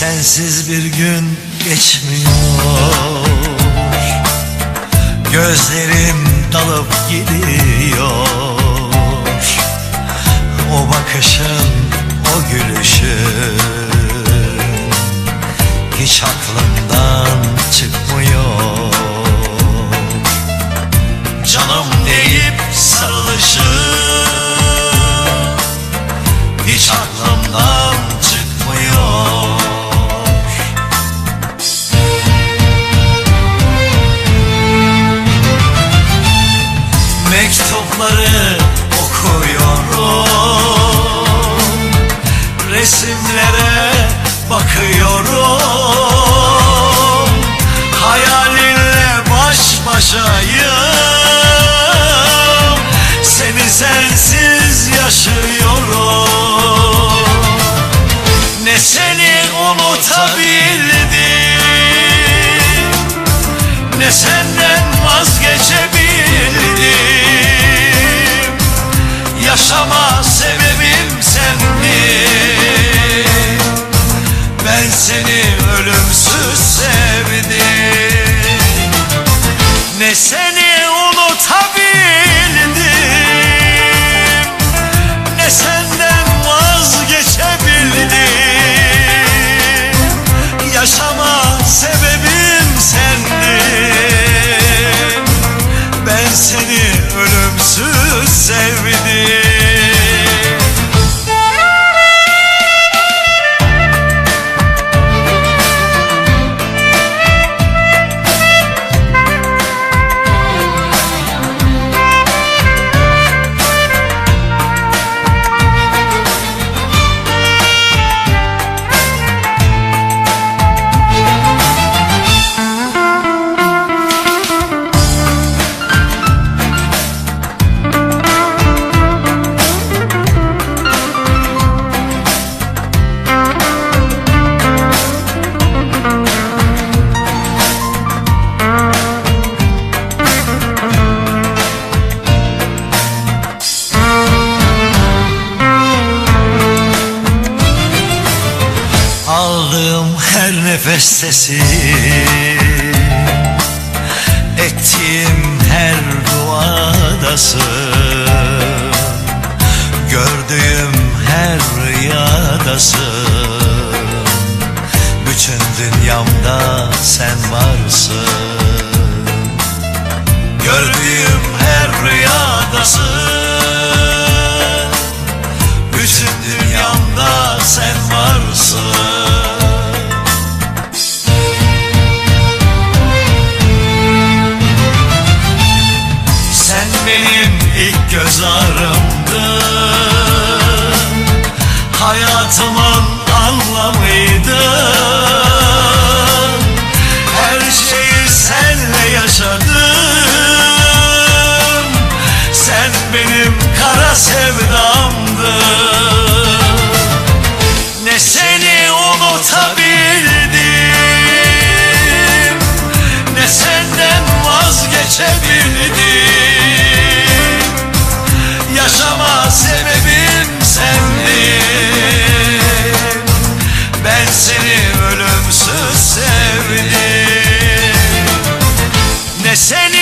Sensiz bir gün geçmiyor. Gözlerim dalıp gidiyor. O bakışa baş başayım Seni sensiz yaşıyorum. Ne seni unutabildim Ne senden seni sesi Ettiğim her duadasın Gördüğüm her rüyadasın Bütün dünyamda sen varsın Gördüğüm hayatımın anlamıydı Her şeyi senle yaşadım. Sen benim kara sevdamdın. seni ölümsüz sevdim. Ne seni